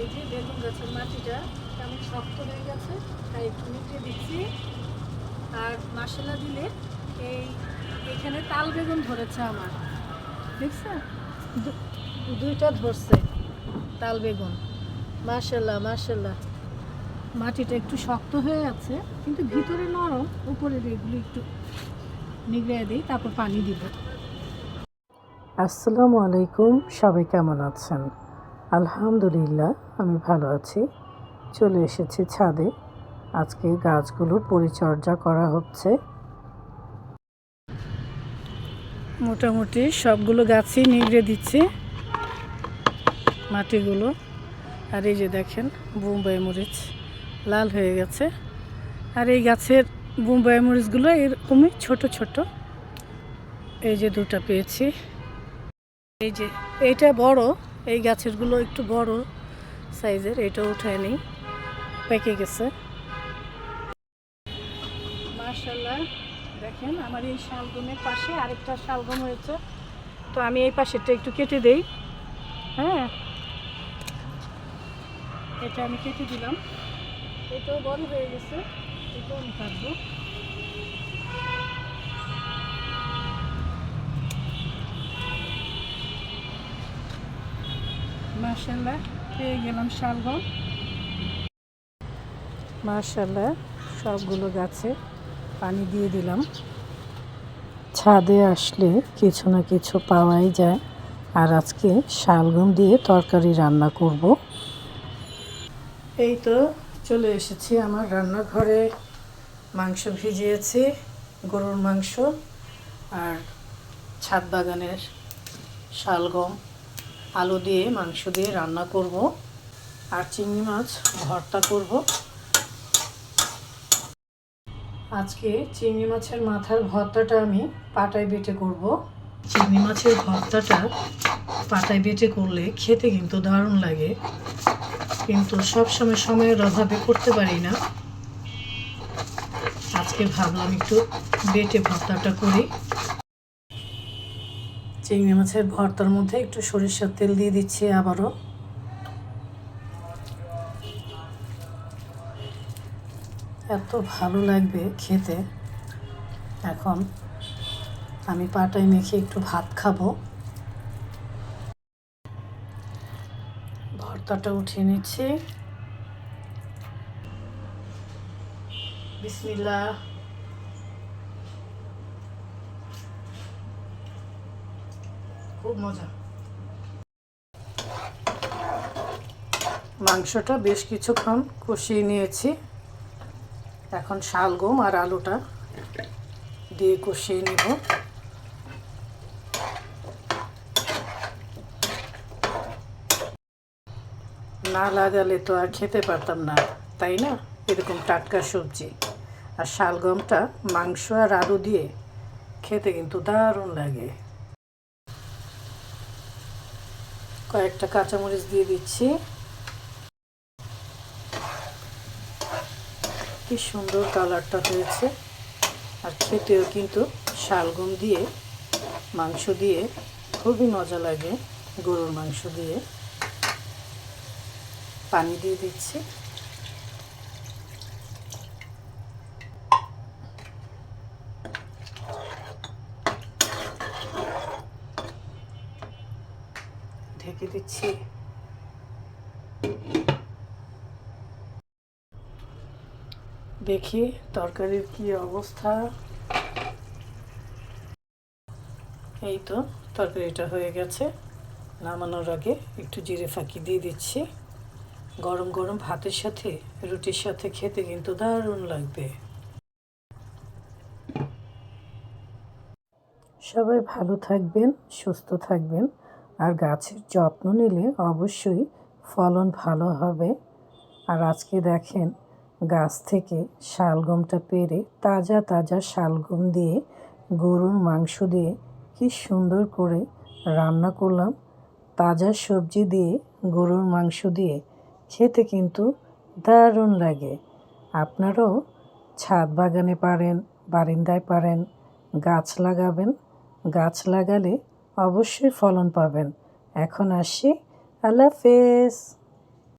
এই যে বেগুন গাছের মাটিটা কেমন শক্ত হয়ে গেছে, তাই একটু মিটিয়ে দিচ্ছি। আর মশলা দিলে এই, এখানে তাল বেগুন ধরেছে আমার। দেখছে? দু- দুইটা ধরছে তাল বেগুন। মাশাল্লাহ মাশাল্লাহ। মাটিটা একটু শক্ত হয়ে আছে, কিন্তু ভিতরে নরম উপরের এগুলো একটু নিগড়ে দিই, তারপর পানি দিব। আসসালামু আলাইকুম, সবাই কেমন আছেন? আলহামদুলিল্লাহ, আমি ভালো আছি। চলে এসেছি ছাদে। আজকে গাছগুলোর পরিচর্যা করা হচ্ছে। মোটামুটি সবগুলো গাছই নিগড়ে দিচ্ছে, মাটিগুলো। আর এই যে দেখেন, বোম্বাই মরিচ লাল হয়ে গেছে। আর এই গাছের বোম্বাই মরিচগুলো এরকমই ছোট ছোট। এই যে দুটো পেয়েছি। এই যে, এইটা বড় এই গাছেরগুলো একটু বড় সাইজের এটা উঠায় নেই, পেকে গেছে। মার্শাল্লাহ দেখেন আমার এই শালগমের পাশে আরেকটা শালগম হয়েছে। তো আমি এই পাশেরটা একটু কেটে দেই। হ্যাঁ। এটা আমি কেটে দিলাম। এটাও বড় হয়ে গেছে, এটাও আমি কাটবো। মার্শাল্লাহ পেয়ে গেলাম শালগম। সবগুলো গাছে পানি দিয়ে দিলাম। ছাদে আসলে কিছু না কিছু পাওয়াই যায়। আর আজকে শালগম দিয়ে তরকারি রান্না করব। এই তো চলে এসেছি আমার রান্নাঘরে। মাংস ভিজিয়েছি, গরুর মাংস আর ছাদ বাগানের শালগম। আলু দিয়ে, মাংস দিয়ে রান্না করব। আর চিংড়ি মাছ ভর্তা করব। আজকে চিংড়ি মাছের মাথার ভর্তাটা আমি পাটায় বেটে করব। চিংড়ি মাছের ভর্তাটা পাটায় বেটে করলে খেতে কিন্তু দারুণ লাগে। কিন্তু সব সময় সময়ের অভাবে করতে পারি না। আজকে ভাবলাম একটু বেটে ভর্তাটা করি। চিংড়ি মাছের ভর্তার মধ্যে একটু সরিষার তেল দিয়ে দিচ্ছি আবারও। এত ভালো লাগবে খেতে। এখন আমি পাটায় মেখে একটু ভাত খাব। ভর্তাটা উঠিয়ে নিচ্ছি। বিসমিল্লা খুব মজা। মাংসটা বেশ কিছুক্ষণ কষিয়ে নিয়েছি। এখন শালগম আর আলুটা দিয়ে কষিয়ে নিব। না লাগালে তো আর খেতে পারতাম না, তাই না? এরকম টাটকা সবজি। আর শালগমটা মাংস আর আলু দিয়ে খেতে কিন্তু দারুণ লাগে। কয়েকটা কাঁচামরিচ দিয়ে দিচ্ছি। কি সুন্দর কালারটা হয়েছে। আর খেতেও কিন্তু শালগম দিয়ে, মাংস দিয়ে খুবই মজা লাগে গরুর মাংস দিয়ে। পানি দিয়ে দিচ্ছি। ঢেকে দিচ্ছি। দেখি তরকারির কি অবস্থা। এই তো তরকারিটা হয়ে গেছে। নামানোর আগে একটু জিরে ফাঁকি দিয়ে দিচ্ছি। গরম গরম ভাতের সাথে, রুটির সাথে খেতে কিন্তু দারুণ লাগবে। সবাই ভালো থাকবেন, সুস্থ থাকবেন। আর গাছের যত্ন নিলে অবশ্যই ফলন ভালো হবে। আর আজকে দেখেন, গাছ থেকে শালগমটা পেরে তাজা তাজা শালগম দিয়ে গরুর মাংস দিয়ে কি সুন্দর করে রান্না করলাম। তাজা সবজি দিয়ে গরুর মাংস দিয়ে খেতে কিন্তু দারুণ লাগে। আপনারাও ছাদ বাগানে পারেন, বারিন্দায় পারেন, গাছ লাগাবেন। গাছ লাগালে অবশ্যই ফলন পাবেন। এখন আসি। আল্লাহ হাফেজ।